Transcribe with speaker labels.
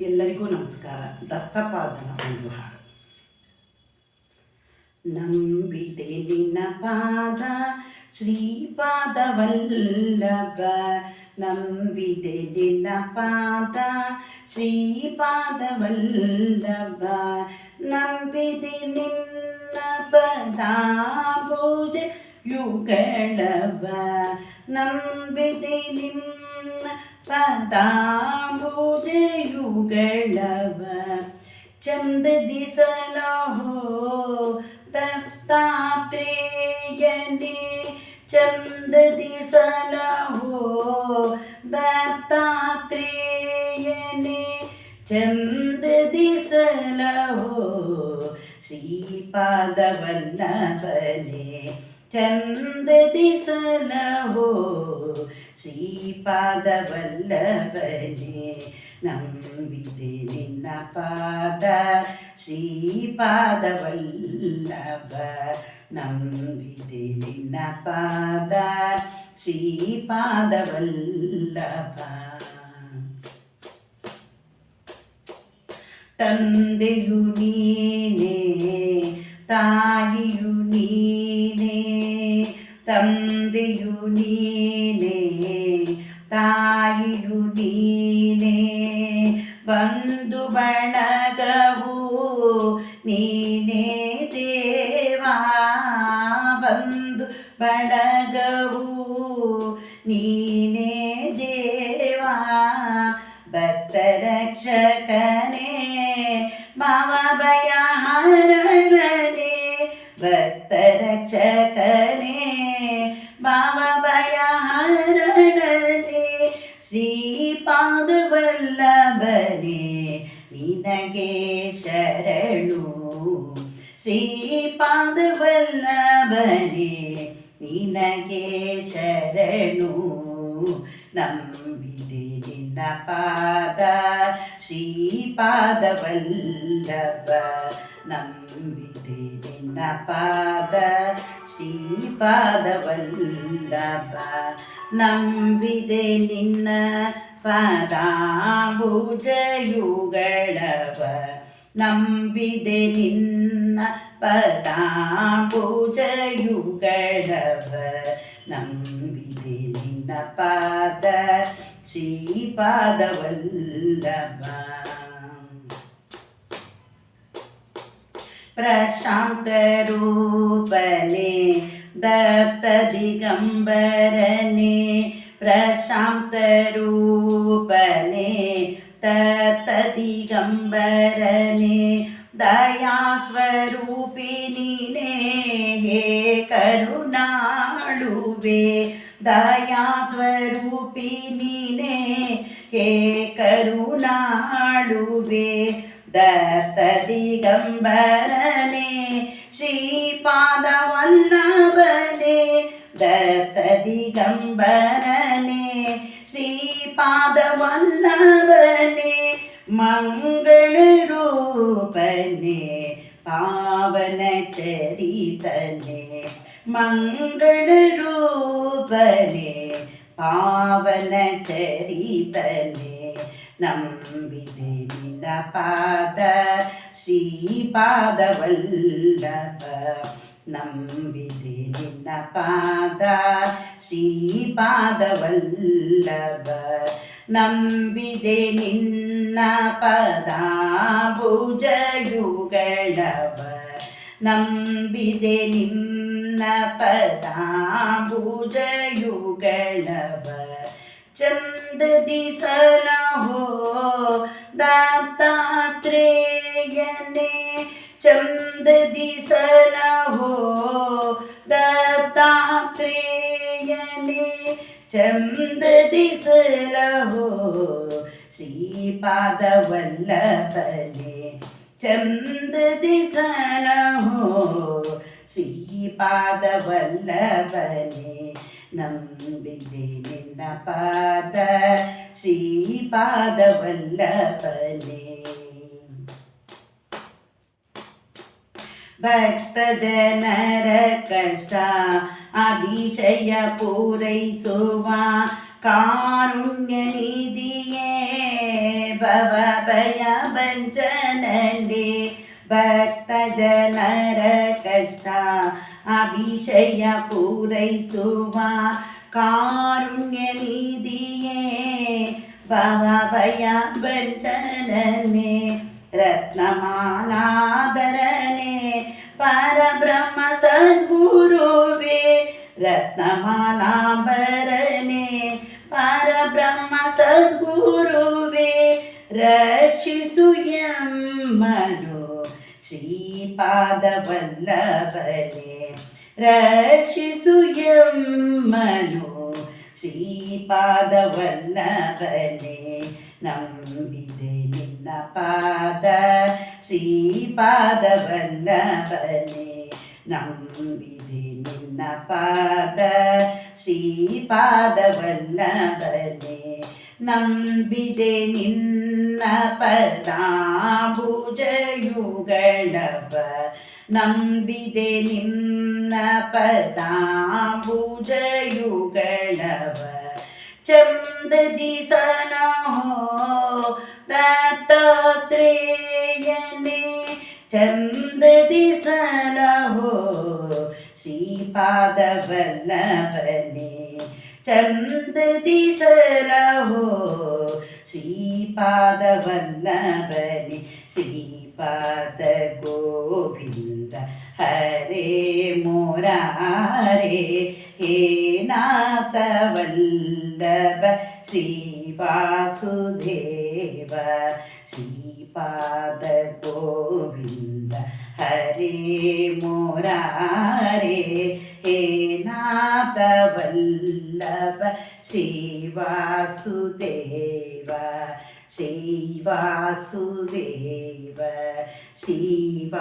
Speaker 1: ಎಲ್ಲರಿಗೂ ನಮಸ್ಕಾರ ದತ್ತಪಾದನ ಒಂದು ಹಾಡು ನಂಬಿದೆ ನಿನ್ನ ಪಾದ ಶ್ರೀಪಾದ ವಲ್ಲಭ ನಂಬಿದೆ ನಿನ್ನ ಪಾದ ಶ್ರೀಪಾದ ವಲ್ಲಭ ನಂಬಿದೆ ನಿನ್ನ ಪದಾಭುಜ ಯುಗಳವ ನಂಬಿದೆ ನಿನ್ನ ಪದಾಭುಜ ಯುಗಳವ ಚಂದದಿ ಸಲಹೋ ದತ್ತಾತ್ರೇಯನೇ ಚಂದದಿ ಸಲಹೋ ದತ್ತಾತ್ರೇಯನೇ ಚಂದದಿ ಸಲಹೋ ಶ್ರೀಪಾದವಲ್ಲಭನೆ ಚಂದದಿ ಸಲಹೋ ಶ್ರೀಪಾದವಲ್ಲಭನೆ ನಂಬಿದೆ ನಿನ್ನ ಪಾದ, ಶ್ರೀಪಾದವಲ್ಲಭ. ನಂಬಿದೆ ನಿನ್ನ ಪಾದ, ಶ್ರೀಪಾದವಲ್ಲಭ. ತಂದೆಯು ನೀನೇ, ತಾಯಿಯು ನೀನೇ. ತಂದೆಯು ನೀನೇ, ತಾಯಿಯು ನೀನೇ ಬಂಧು ಬಳಗವು ನೀನೇ ದೇವಾ ಬಂದು ಬಳಗವು ನಿನಗೆ ಶರಣು ಶ್ರೀಪಾದವಲ್ಲಭನೆ ನಿನಗೆ ಶರಣು ನಂಬಿದೆ ನಿನ್ನ ಪಾದ. ಶ್ರೀಪಾದವಲ್ಲಭ ನಂಬಿದೆ ನಿನ್ನ ಪಾದ. ಶ್ರೀಪಾದವಲ್ಲಭ ನಂಬಿದೆ ನಿನ್ನ ಪದಾಂಬುಜಯುಗಳವ ನಂಬಿದೆ ನಿನ್ನ ಪದಾಂಬುಜಯುಗಳವ ನಂಬಿದೆ ನಿನ್ನ ಪಾದ ಶ್ರೀಪಾದವಲ್ಲಭ प्रशान्तरूपने दत्तदिगम्बरने प्रशान्तरूपने ददिगम्बरने दया स्वरूपिणी ने हे करुणालुवे दया हे करुणालुवे தத்ததிகம்பரனே ஸ்ரீபாதவல்லபனே தத்ததிகம்பரனே ஸ்ரீபாதவல்லபனே மங்கள ரூபனே பாவன சரிதனே மங்கள ரூபனே பாவன சரிதனே ಮಂಗಳ ರೂಪನೆ ಪಾವನ ಚರಿತನೆ ಮಂಗಳ ರೂಪನೆ ಪಾವನ ಚರಿತನೆ ನಂಬಿದೆ ನಿನ್ನ ಪಾದ ಶ್ರೀಪಾದವಲ್ಲಭ ನಂಬಿದೆ ನಿನ್ನ ಪಾದ चंद दिसला हो दत्तात्रेयने चंद दिसला हो दत्तात्रेयने चंद दिसला हो श्रीपादवल्लभने चंद दिसला हो श्रीपादवल्लभने ಚಂದದಿ ಸಲಹೋ ಶ್ರೀಪಾದವಲ್ಲಭನೆ ನಂಬಿದೆ ನಿನ್ನ ಪಾದ ಶ್ರೀಪಾದವಲ್ಲಭನೆ ಭಕ್ತ ಜನರ ಕಷ್ಟ ಅಭಿಷಯ ಪೂರೈಸುವ அபிஷய பூரை சுவா காருண்ய நீதியே பவபய பண்டனே ரத்னமாலாதரனே. பரபிரம்ம சத்குருவே ரத்னமாலாபரனே. பரபிரம்ம சத்குருவே ரட்சிசுயம் மனோ. ஸ்ரீ പാദവല്ലഭനെ രക്ഷിസുയം മനോ. ശ്രീപാദവല്ലഭനെ നമ്പിതെ നിന്ന പാദ. ശ്രീപാദവല്ലഭനെ നമ്പിതെ പാദ. ശ്രീപാദവല്ലഭനെ നമ്പിതെ നിന്ന പദാഭുജ ಪದಾಂಬುಜಯುಗಳವ ನಂಬಿದೆ ನಿನ್ನ ಪದಾಂಬುಜಯುಗಳವ ಚಂದದಿ ಸನಹೋ ದತ್ತಾತ್ರೇಯನೇ ಚಂದದಿ ಸಲಹೋ ಶ್ರೀಪಾದವಲ್ಲಭನೆ ಚಂದದಿ ಸಲಹೋ ಶ್ರೀಪಾದವಲ್ಲಭನೆ ಶ್ರೀಪಾದ പാത ഗോവിന്ദ ഹരേ മുരാരേ ഹേ നാഥവല്ലഭ ശ്രീവാസുദേവ ശ്രീപാദ ഗോവിന്ദ ഹരേ മുരാരേ ഹേ നാഥവല്ലഭ ശ്രീവാസുദേവ ശ്രീവാസുദേവ ശ്രീവാസുദേവ